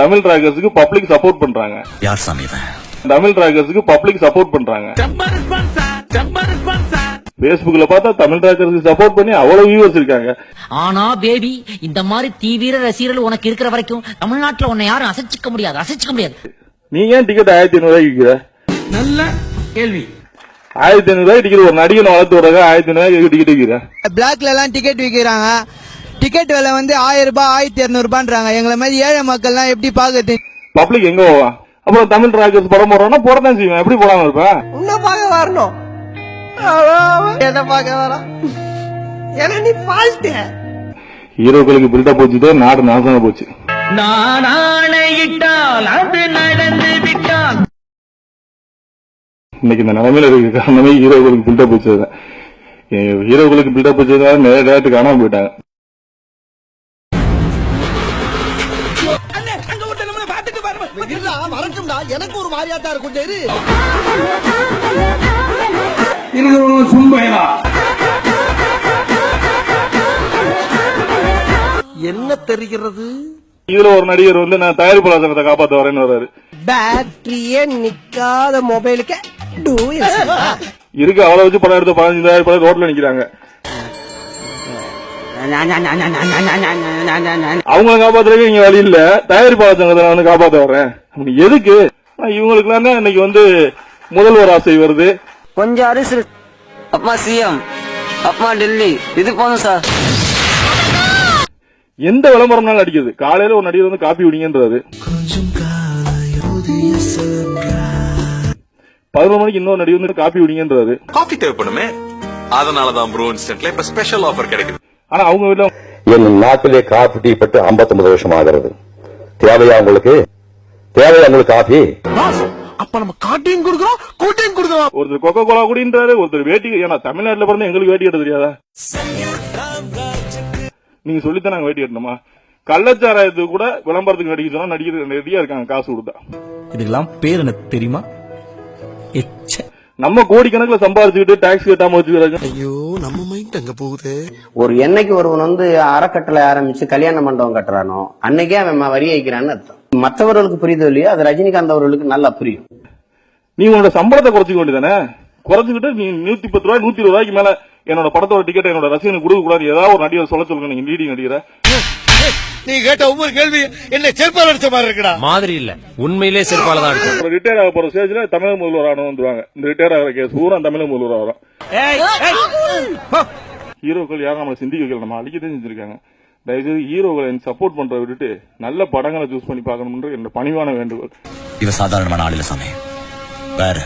Tamil ராக்கர்ஸுக்கு public support பண்றாங்க. யார் சாமி தமிழ் ராக்கர்ஸுக்கு பப்ளிக் சப்போர்ட் பண்றாங்க. Facebookல பார்த்தா தமிழ் ராக்கர்ஸுக்கு சப்போர்ட் பண்ணி அவ்வளவு வியூவர்ஸ் இருக்காங்க. ஆனா பேபி இந்த மாதிரி தீவிர ரசிகர்கள் உனக்கு இருக்கிற வரைக்கும் தமிழ்நாட்டுல உன்னை யாரும் அசைச்சிக்க முடியாது அசைச்சிக்க முடியாது. நீ ஏன் டிக்கெட் ஆயிரத்தி ஐநூறு ரூபாய்க்கு விற்கிற நல்ல கேள்வி. ஆயிரத்தி ஐநூறு ரூபாய்க்கு டிக்கெட் ஒரு நடிகனை வளர்த்து விடுறாங்க ஆயிரத்தி ஐநூறு ரூபாய்க்கு டிக்கெட் விற்கிற பிளாக்ல எல்லாம் டிக்கெட் விக்கிறாங்க. டிக்கெட் விலை வந்து ஆயிரம் ரூபாய் ஆயிரத்தி இருநூறு ரூபான்றாங்க. எங்களை மாதிரி ஏழை மக்கள்லாம் எப்படி பாக்குறது பப்ளிக் எங்க போவான் அப்புறம் தமிழ் ராக்கர்ஸ் படம் போடுறோம்னா போடத்தான் செய்வேன். எப்படி போடாம இருப்பேன் உன்னை பார்க்க வரணும். என்ன பார்க்க வரான் ஏன்னா நீ ஃபால்ட்டு ஹீரோக்களுக்கு பில்டப் போச்சுட்டு நாடு நாசமா போச்சு. நான் ஆணையிட்டால் அது நடந்து விட்டால். இன்னைக்கு இந்த நிலைமையில இருக்க காரணமே ஹீரோக்களுக்கு பில்டப் போச்சது ஹீரோக்களுக்கு பில்டப் போச்சதுனால நிறைய டேரக்டர் காணாம போயிட்டாங்க. வரட்டும்டா எனக்கு ஒரு மாதிரியா தான் இருக்கும் சரி இருக்கிறவங்க சும்பையா என்ன தெரிகிறது? இதுல ஒரு நடிகர் வந்து நான் தயாரிப்பாளர் காப்பாத்த வரேன்னு வர்றாரு. பேட்டரியே நிக்காத மொபைலுக்கு இருக்கு அவ்வளவு வச்சு படம் எடுத்த பதினஞ்சு தயாரிப்பாளர் ரோட்ல நிக்கிறாங்க. அவங்கள காப்பாத்துறதுக்கு இங்க வழி இல்ல. தயாரிப்பாளர் சங்கத்தை நான் வந்து காப்பாத்த வர்றேன். அப்படி எதுக்கு? இவங்களுக்கு இன்னைக்கு வந்து முதல்வர் ஆசை வருது. கொஞ்சம் அரிசி. அப்பா சிஎம். அப்பா டெல்லி. இது போதும் சார். எந்த விளம்பரம்னாலும் அடிக்குது. காலையில ஒரு நடிகர் வந்து காப்பி விடிங்கன்றாரு பதினொரு மணிக்கு இன்னொரு நடிகர் வந்து காப்பி விடிங்கன்றாரு காஃபி தேவைப்படுமே. அதனாலதான் ப்ரோ இன்ஸ்டன்ட்ல இப்ப ஸ்பெஷல் ஆஃபர் கிடைக்குது. ஆனா அவங்க வீட்டுல என் நாட்டிலே காபி டீ பட்டு 59 வருஷம் ஆகிறது தேவையா உங்களுக்கு? தேவையா உங்களுக்கு காபி அப்ப நம்ம காட்டையும் கொடுக்குறோம் கூட்டையும் கொடுக்குறோம். ஒருத்தர் கொக்கோ கோலா குடின்றாரு ஒருத்தர் வேட்டி ஏன்னா தமிழ்நாட்டுல பிறந்து எங்களுக்கு வேட்டி கட்ட தெரியாதா? நீங்க சொல்லித்தான் நாங்க வேட்டி கட்டணுமா கள்ளச்சாராயத்துக்கு கூட விளம்பரத்துக்கு நடிக்க சொன்னா நடிகர் ரெடியா இருக்காங்க காசு கொடுத்தா. இதுக்கெல்லாம் பேர் என்ன தெரியுமா? எச்ச நம்ம கோடிக்கணக்குல சம்பாதிச்சுக்கிட்டு டாக்ஸ் கட்டாம வச்சுக்கிறாங்க ஐயோ நம்ம மைண்ட் அங்க போகுது? ஒரு என்னைக்கு ஒருவன் வந்து அறக்கட்டளை ஆரம்பிச்சு கல்யாண மண்டபம் கட்டுறானோ அன்னைக்கே அவன் வரி வைக்கிறான்னு அர்த்தம். மற்றவர்களுக்கு புரியுதோ இல்லையோ அது ரஜினிகாந்த் அவர்களுக்கு நல்லா புரியும். நீ உன்னோட சம்பளத்தை குறைச்சிக்க வேண்டியதானே? குறைச்சிக்கிட்டு நீ நூத்தி பத்து ரூபாய் நூத்தி இருபது ரூபாய்க்கு மேல என்னோட படத்தோட டிக்கெட் என்னோட ரசிகனுக்கு கொடுக்க கூடாது ஏதாவது ஒரு நடிகர் சொல்ல சொல்லுங்க நீங்க லீடிங் நடிகரை. நீ கேட்ட ஒவ்வொரு கேள்வி என்ன செருப்பால் அடிச்ச மாதிரி இருக்குடா. மாதிரி இல்ல. உண்மையிலே செருப்பால தான் அடிச்சோம் ரிட்டையர் ஆக போற ஸ்டேஜ்ல தமிழக முதல்வர் ஆனவங்க இந்த ரிட்டையர் ஆகிற கேஸ் பூரா தமிழக முதல்வர் வரும் ஹீரோக்கள் யாரும் நம்மளை சிந்திக்க வைக்கல நம்ம அழிக்கதான் செஞ்சிருக்காங்க. தயவுசெய்து ஹீரோக்களை சப்போர்ட் பண்றத விட்டுட்டு நல்ல படங்களை சூஸ் பண்ணி பார்க்கணும்ன்ற என்னோட பணிவான வேண்டுகோள். இவ சாதாரணமான ஆள் இல்ல சாமி. வேற.